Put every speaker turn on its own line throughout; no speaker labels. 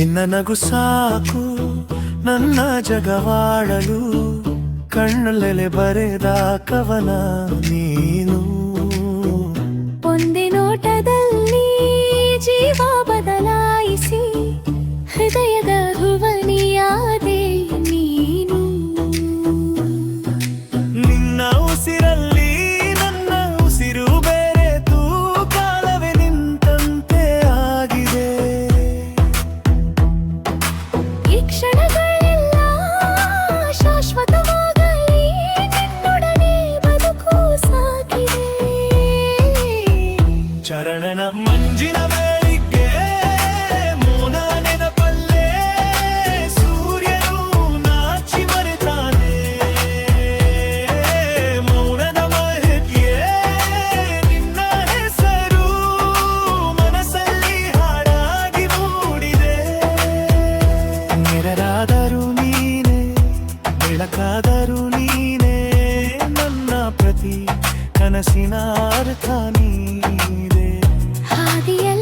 ನಿನ್ನ ನಗು ಸಾಕು ನನ್ನ ಜಗವಾಡಲು ಕಣ್ಣಲ್ಲೆಲೆ ಬರೆದ ಕವನ ನೀನು.
ಒಂದೇ ನೋಟದಲ್ಲಿ ಜೀವ ಬದಲಾಯಿಸಿ ಹೃದಯದ
மனசினார் தானீதே ஆதியல்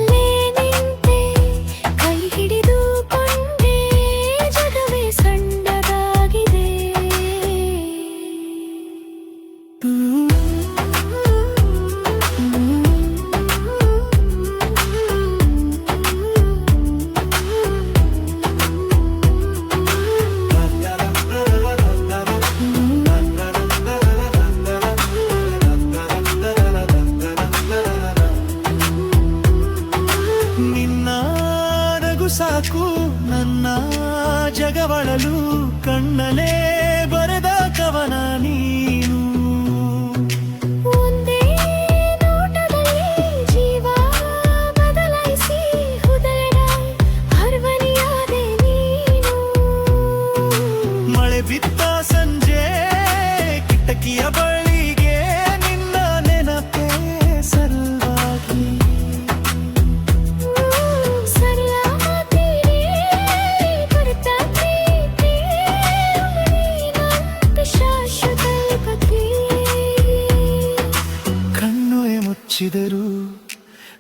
ಜಗವಳಲು ಕಣ್ಣಲೇ ಬರೆದ ಕವನ ನೀನು. ಮುಚ್ಚಿದರು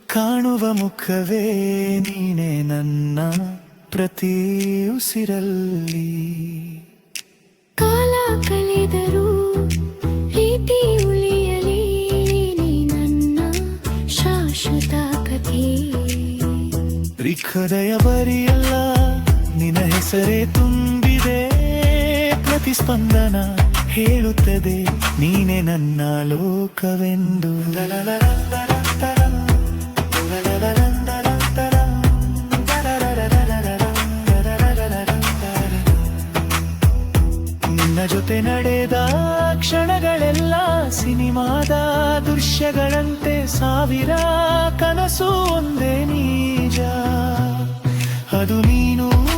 ಕಾಣುವ ಮುಖವೇ ನೀನೆ ನನ್ನ ಪ್ರತಿ ಉಸಿರಲ್ಲಿ
ಕಾಲ ಕಳೆದರೂ ಉಳಿಯಲಿ ನನ್ನ ಶಾಶ್ವತ ಕಥೆ.
ಹೃದಯ ಬರಿಯಲ್ಲ ನಿನ್ನ ಹೆಸರೇ ತುಂಬಿದೆ ಪ್ರತಿಸ್ಪಂದನ. ಹೇಳುತ್ತದೆ ನೀನೆ ನನ್ನ ಲೋಕವೆಂದು. ನಿನ್ನ ಜೊತೆ ನಡೆದ ಕ್ಷಣಗಳೆಲ್ಲ ಸಿನಿಮಾದ ದೃಶ್ಯಗಳಂತೆ ಸಾವಿರ ಕನಸು ಒಂದೇ ನೀಜ. ಅದು ನೀನು